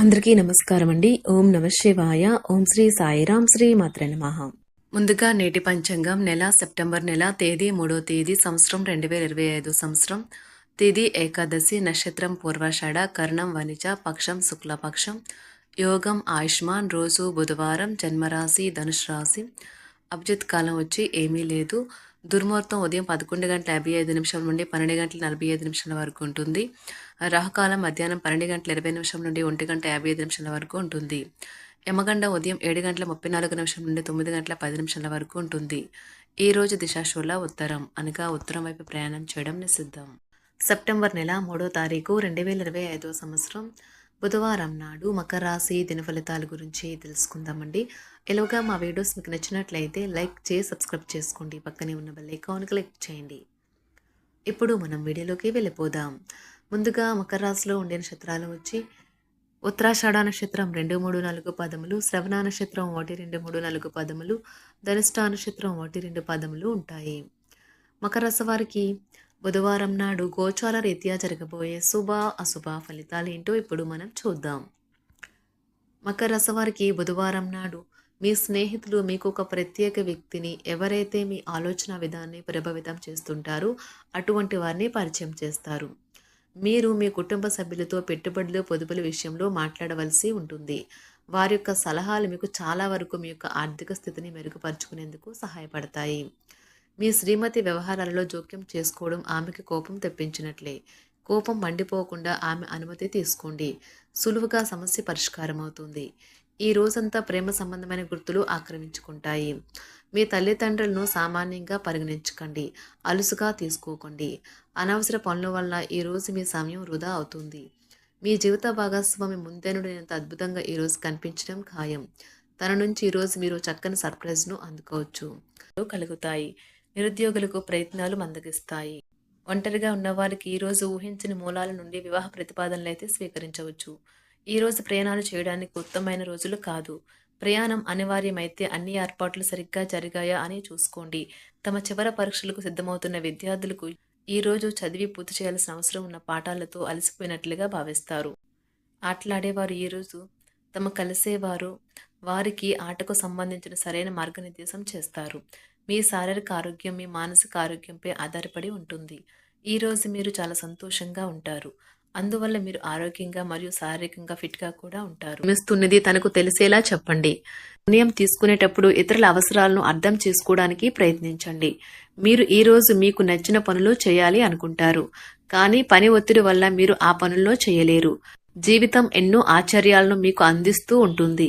అందరికీ నమస్కారం అండి ఓం నమ శివాయ. ఓం శ్రీ సాయిరాం శ్రీ మాత్ర నమః. ముందుగా నేటి పంచాంగం నెల సెప్టెంబర్ నెల తేదీ మూడో తేదీ సంవత్సరం రెండు వేల ఇరవై ఐదు సంవత్సరం. తేదీ ఏకాదశి నక్షత్రం పూర్వాషాఢ కర్ణం వనిజ పక్షం శుక్లపక్షం. యోగం ఆయుష్మాన్ రోజు బుధవారం జన్మరాశి ధనుష్ రాశి. అభిజిత్ కాలం వచ్చి ఏమీ లేదు. దుర్ముహూర్తం ఉదయం పదకొండు గంటల యాభై ఐదు నిమిషాల నుండి పన్నెండు గంటల నలభై ఐదు నిమిషాల వరకు ఉంటుంది. రాహుకాలం మధ్యాహ్నం పన్నెండు గంటల ఇరవై నిమిషం నుండి ఒంటి గంట యాభై ఐదు నిమిషాల వరకు ఉంటుంది. యమగండ ఉదయం ఏడు గంటల ముప్పై నాలుగు నిమిషం నుండి తొమ్మిది గంటల పది నిమిషాల వరకు ఉంటుంది. ఈ రోజు దిశాశూల ఉత్తరం అనగా ఉత్తరం వైపు ప్రయాణం చేయడం నిషిద్ధం. సెప్టెంబర్ నెల మూడో తారీఖు రెండు వేల ఇరవై ఐదో సంవత్సరం. బుధవారం నాడు మకర రాశి దిన ఫలితాల గురించి తెలుసుకుందామండి. ఎలాగా మా వీడియోస్ మీకు నచ్చినట్లయితే లైక్ చేసి సబ్స్క్రైబ్ చేసుకోండి. పక్కనే ఉన్న బెల్ ఐకాన్ క్లిక్ చేయండి. ఇప్పుడు మనం వీడియోలోకి వెళ్ళిపోదాం. ముందుగా మకర రాశిలో ఉండే నక్షత్రాలు వచ్చి ఉత్తరాషాఢ నక్షత్రం రెండు మూడు నాలుగు పదములు శ్రవణ నక్షత్రం ఒకటి రెండు మూడు నాలుగు పదములు ధనిష్ట నక్షత్రం ఒకటి రెండు పదములు ఉంటాయి. మకర రాశి వారికి బుధవారం నాడు గోచార రీత్యా జరగబోయే శుభ అశుభ ఫలితాలు ఏంటో ఇప్పుడు మనం చూద్దాం. మకర వారికి బుధవారం నాడు మీ స్నేహితులు మీకు ఒక ప్రత్యేక వ్యక్తిని ఎవరైతే మీ ఆలోచన విధాన్ని ప్రభావితం చేస్తుంటారో అటువంటి వారిని పరిచయం చేస్తారు. మీరు మీ కుటుంబ సభ్యులతో పెట్టుబడులు పొదుపుల విషయంలో మాట్లాడవలసి ఉంటుంది. వారి యొక్క సలహాలు మీకు చాలా వరకు మీ యొక్క ఆర్థిక స్థితిని మెరుగుపరుచుకునేందుకు సహాయపడతాయి. మీ శ్రీమతి వ్యవహారాలలో జోక్యం చేసుకోవడం ఆమెకి కోపం తెప్పించినట్లే. కోపం మండిపోకుండా ఆమె అనుమతి తీసుకోండి. సులువుగా సమస్య పరిష్కారం అవుతుంది ఈ రోజంతా ప్రేమ సంబంధమైన గుర్తులు ఆక్రమించుకుంటాయి. మీ తల్లిదండ్రులను సామాన్యంగా పరిగణించకండి. అలుసుగా తీసుకోకండి. అనవసర పనుల వల్ల ఈ రోజు మీ సమయం వృధా అవుతుంది. మీ జీవిత భాగస్వామి ముందెనుడినంత అద్భుతంగా ఈరోజు కనిపించడం ఖాయం. తన నుంచి ఈరోజు మీరు చక్కని సర్ప్రైజ్ను అందుకోవచ్చు. కలుగుతాయి. నిరుద్యోగులకు ప్రయత్నాలు మందగిస్తాయి. ఒంటరిగా ఉన్నవారికి ఈరోజు ఊహించని మూలాల నుండి వివాహ ప్రతిపాదనలు అయితే స్వీకరించవచ్చు. ఈరోజు ప్రయాణాలు చేయడానికి ఉత్తమమైన రోజులు కాదు. ప్రయాణం అనివార్యమైతే అన్ని ఏర్పాట్లు సరిగ్గా జరిగాయా అని చూసుకోండి. తమ చివర పరీక్షలకు సిద్ధమవుతున్న విద్యార్థులకు ఈ రోజు చదివి పూర్తి చేయాల్సిన అవసరం ఉన్న పాఠాలతో అలసిపోయినట్లుగా భావిస్తారు. ఆటలాడేవారు ఈరోజు తమ కలిసేవారు వారికి ఆటకు సంబంధించిన సరైన మార్గనిర్దేశం చేస్తారు. మీ శారీరక ఆరోగ్యం మీ మానసిక ఆరోగ్యంపై ఆధారపడి ఉంటుంది. ఈ రోజు మీరు చాలా సంతోషంగా ఉంటారు. అందువల్ల మీరు ఆరోగ్యంగా మరియు శారీరకంగా ఫిట్గా కూడా ఉంటారు. మిస్తున్నది తనకు తెలిసేలా చెప్పండి. నిర్ణయం తీసుకునేటప్పుడు ఇతరుల అవసరాలను అర్థం చేసుకోవడానికి ప్రయత్నించండి. మీరు ఈ రోజు మీకు నచ్చిన పనులు చేయాలి అనుకుంటారు. కానీ పని ఒత్తిడి వల్ల మీరు ఆ పనుల్లో చేయలేరు. జీవితం ఎన్నో ఆశ్చర్యాలను మీకు అందిస్తూ ఉంటుంది.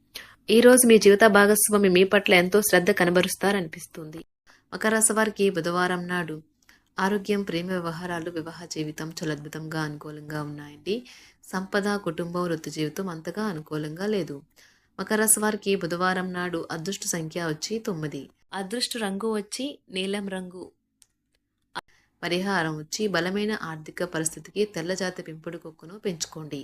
ఈ రోజు మీ జీవిత భాగస్వామి మీ పట్ల ఎంతో శ్రద్ధ కనబరుస్తారనిపిస్తుంది. మకర రాశి వారికి బుధవారం నాడు ఆరోగ్యం ప్రేమ వ్యవహారాలు వివాహ జీవితం చలద్భుతంగా అనుకూలంగా ఉన్నాయండి. సంపద కుటుంబం వృత్తి జీవితం అంతగా అనుకూలంగా లేదు. మకర రాశి వారికి బుధవారం నాడు అదృష్ట సంఖ్య వచ్చి తొమ్మిది. అదృష్ట రంగు వచ్చి నీలం రంగు. పరిహారం వచ్చి బలమైన ఆర్థిక పరిస్థితికి తెల్లజాతి పెంపుడు కుక్కను పెంచుకోండి.